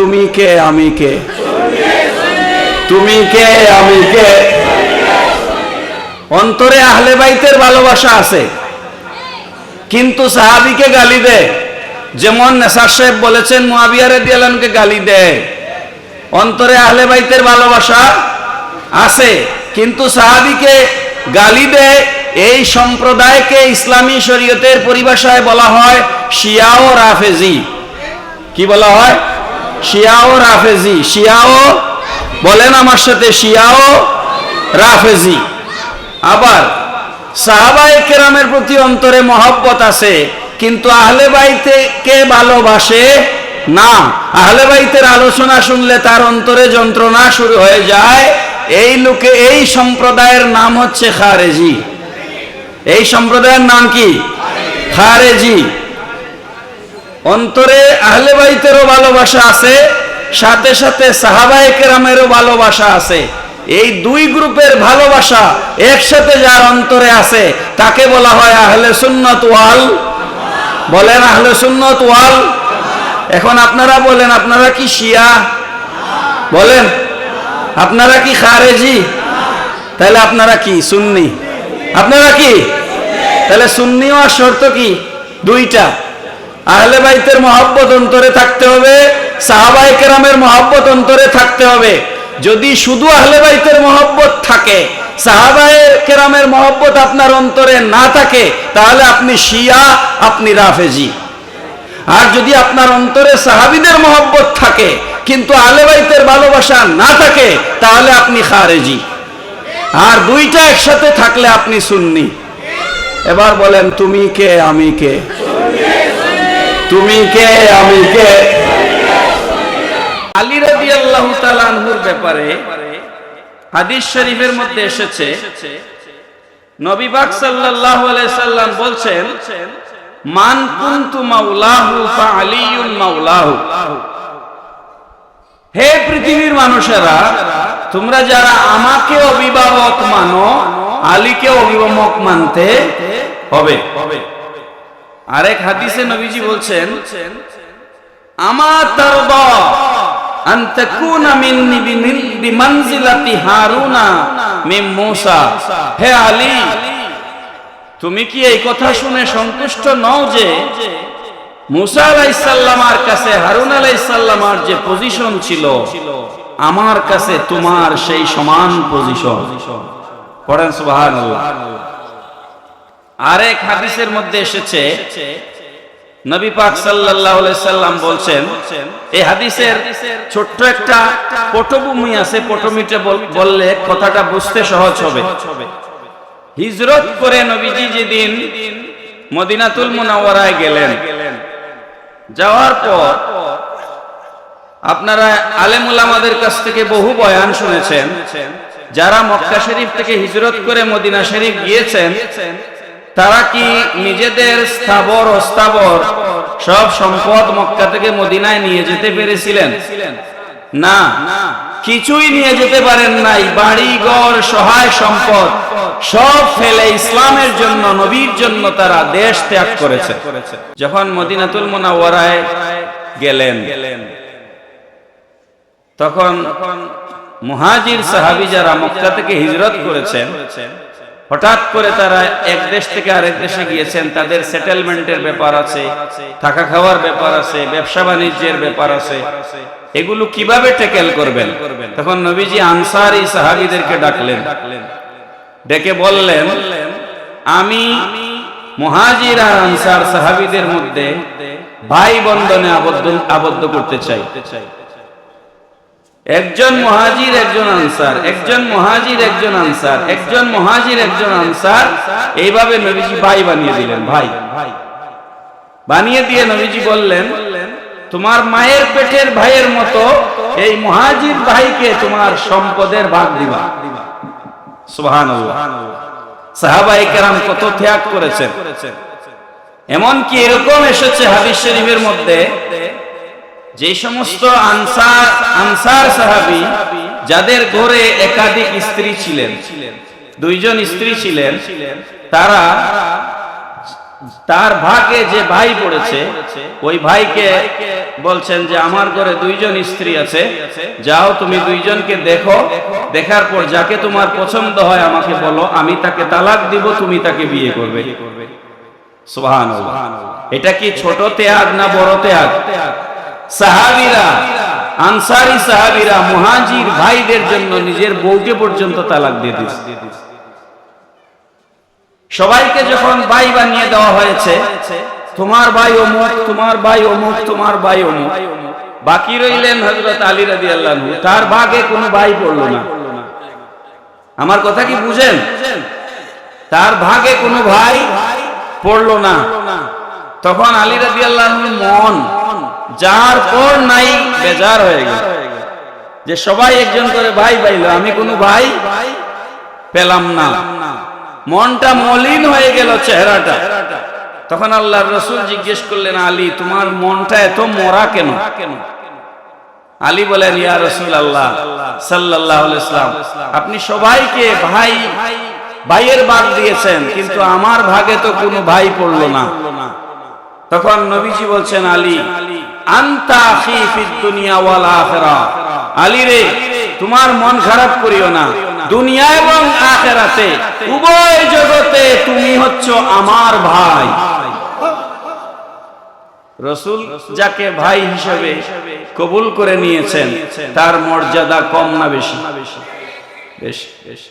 তুমি কে, আমি কে? তুমি কে, আমি কে? অন্তরে আহলে বাইতের ভালোবাসা আছে। কিন্তু সাহাবিকে গালি দেয় যেমন নেসার সাহেব বলেছেন মুয়াবিয়ারে দিয়ালানকে গালি দেয় অন্তরে আহলে বাইতের ভালোবাসা আছে, কিন্তু সাহাবিকে গালি দেয় এই সম্প্রদায়কে ইসলামী শরীয়তের পরিভাষায় বলা হয় শিয়া ও রাফেজি। কি বলা হয়? শিয়া ও রাফেজি, শিয়াও বলেন আমার সাথে, শিয়াও রাফেজি। আবার সাহাবাই কেরামের প্রতি অন্তরে মহব্বত আছে, কিন্তু আহলে বাইতে কে ভালোবাসে? না। আহলে বাইতের আলোচনা শুনলে তার অন্তরে যন্ত্রণা শুরু হয়ে যায়। এই লোকে, এই সম্প্রদায়ের নাম হচ্ছে খারেজি। এই সম্প্রদায়ের নাম কি? খারেজি। অন্তরে আহলে বাইতেরও ভালোবাসা আছে, সাথে সাথে সাহাবায়ে কেরামেরও ভালোবাসা আছে। এই দুই গ্রুপের ভালোবাসা একসাথে যার অন্তরে আছে, তাকে বলা হয় আহলে সুন্নত ওয়াল। বলেন আহলে সুন্নত ওয়াল? এখন আপনারা বলেন, আপনারা কি শিয়া? বলেন, আপনারা কি খারেজি? তাহলে আপনারা কি, সুন্নি? আপনারা কি? তাহলে সুন্নি আর শর্ত কি? দুইটা। আহলে বাইতের মহব্বত অন্তরে থাকতে হবে সাহাবাই কেরামের মহব্বত অন্তরে থাকতে হবে। যদি শুধু আহলে বাইতের মহব্বত থাকে, সাহাবায়ে কেরামের মহব্বত আপনার অন্তরে না থাকে, তাহলে আপনি শিয়া, আপনি রাফেজি। আর যদি আপনার অন্তরে সাহাবিদের মহব্বত থাকে, কিন্তু আহলে বাইতের ভালোবাসা না থাকে, তাহলে আপনি খারেজি। আর দুইটা একসাথে থাকলে আপনি সুন্নি। এবার বলেন, তুমি কে, আমি কে? তুমি কে, আমি কে? আলী রাদিয়াল্লাহু তাআলা আনহুর ব্যাপারে হাদিস শরীফের মধ্যে এসেছে সাল্লাম বলছেন, মান হে পৃথিবীর মানুষেরা, তোমরা যারা আমাকে অভিভাবক মানো, আলীকে অভিভাবক মানতে হবে হবে। আরেক হাদিসে নবীজি বলছেন আমার তাকুনা মিন্নি বিমিন- বিমানজিলাতি হারুনা মিন মূসা। হে আলী, তুমি কি এই কথা শুনে সন্তুষ্ট নও যে মুসা আলাইসাল্লামার কাছে হারুন আলাইসাল্লামার যে পজিশন ছিল, আমার কাছে তোমার সেই সমান পজিশন। পড়েন সুবহানাল্লাহ। আরেক হাদিসের মধ্যে এসেছে, নবী পাক সাল্লাম বলছেন, এই হাদিসের ছোট্ট একটা পটভূমি আছে পটমিটে বললে কথাটা বুঝতে সহজ হবে। হিজরত করে নবীজি যেদিন মদিনাতুল মুনাওয়ারায় গেলেন, যাওয়ার পর আপনারা আলেমুল আমাদের কাছ থেকে বহু বয়ান শুনেছেন, যারা মক্কা শরীফ থেকে হিজরত করে মদিনা শরীফ গিয়েছেন তারা কি নিজেদের স্থাবর অস্থাবর সব সম্পদ মক্কা থেকে মদিনায় নিয়ে যেতে পেরেছিলেন? না। কিছুই নিয়ে যেতে পারেন নাই। বাড়ি, ঘর, সহায় সম্পদ সব ফেলে ইসলামের জন্য, নবীর জন্য তারা দেশ ত্যাগ করেছে। যখন মদিনাতুল মোনাওয়ারায় গেলেন, তখন মুহাজির সাহাবি যারা মক্কা থেকে হিজরত করেছেন হঠাৎ করে তারা এক দেশ থেকে আরেক দেশে গিয়েছেন, তাদের সেটেলমেন্টের ব্যাপার আছে, থাকা খাওয়ার ব্যাপার আছে, ব্যবসা বাণিজ্যের ব্যাপার আছে। এগুলো কীভাবে টেকেল করবেন? তখন নবীজি আনসারি সাহাবিদেরকে ডাকলেন। ডেকে বললেন, আমি মুহাজির আর আনসার সাহাবিদের মধ্যে ভাই বন্ধনে আবদ্ধ আবদ্ধ করতে চাই। একজন মহাজির, একজন আনসার। একজন মহাজির, একজন আনসার। একজন মহাজির, একজন আনসার। এইভাবে নবীজি ভাই বানিয়ে দিলেন, ভাই। বানিয়ে দিয়ে নবীজি বললেন, তোমার মায়ের পেটের ভাইয়ের মতো এই মহাজির ভাইকে তোমার সম্পদের ভাগ দিবা। সুবহানাল্লাহ। সাহাবাই কেরাম কত ত্যাগ করেছেন। এমন কি এরকম এসেছে হাদিস শরীফের মধ্যে যে সমস্ত আনসার আনসার সাহাবি, যাদের ঘরে একাধিক স্ত্রী ছিলেন, দুইজন স্ত্রী ছিলেন, তারা তার ভাগে যে ভাই পড়েছে, ওই ভাইকে বলছেন যে আমার ঘরে দুইজন স্ত্রী আছে, যাও তুমি দুইজনকে দেখো, দেখার পর যাকে তোমার পছন্দ হয় আমাকে বলো, আমি তাকে তালাক দিব, তুমি তাকে বিয়ে করবে। এটা কি ছোট ত্যাগ না বড় ত্যাগ? সাহাবীরা, আনসারি সাহাবীরা, মুহাজির ভাইদের জন্য নিজের বউকে পর্যন্ত তালাক দিয়ে দিচ্ছে সবাইকে যখন ভাই বানিয়ে দেওয়া হয়েছে, তোমার ভাই অমুক, তোমার ভাই অমুক, তোমার ভাই অমুক। বাকি রইলেন হযরত আলী রাদিয়াল্লাহু তার ভাগে কোনো ভাই পড়ল না। আমার কথা কি বুঝেন? তার ভাগে কোনো ভাই পড়ল না। তখন আলী রাদিয়াল্লাহুর মন যার পর নাই, বেজার হয়ে গেল। যে সবাই একজন করে, ভাই পাইলো আমি কোনো ভাই পেলাম না। মনটা মলিন হয়ে গেল চেহারাটা। তখন আল্লাহর রসুল জিজ্ঞেস করলেন, আলী, তোমার মনটা এত মরা কেন? আলী বলেন, ইয়া রসুল আল্লাহ সাল্লাহ ইসলাম আপনি সবাইকে ভাই, ভাইয়ের ভাগ দিয়েছেন, কিন্তু আমার ভাগে তো কোনো ভাই পড়ল না। তখন নবীজি বলছেন, আলী তোমার মন খারাপ করিও না। দুনিয়া এবং আখেরাতে, উভয় জগতে তুমি হচ্ছ আমার ভাই। রসুল যাকে ভাই হিসেবে কবুল করে নিয়েছেন, তার মর্যাদা কম না বেশি। বেশ বেশ।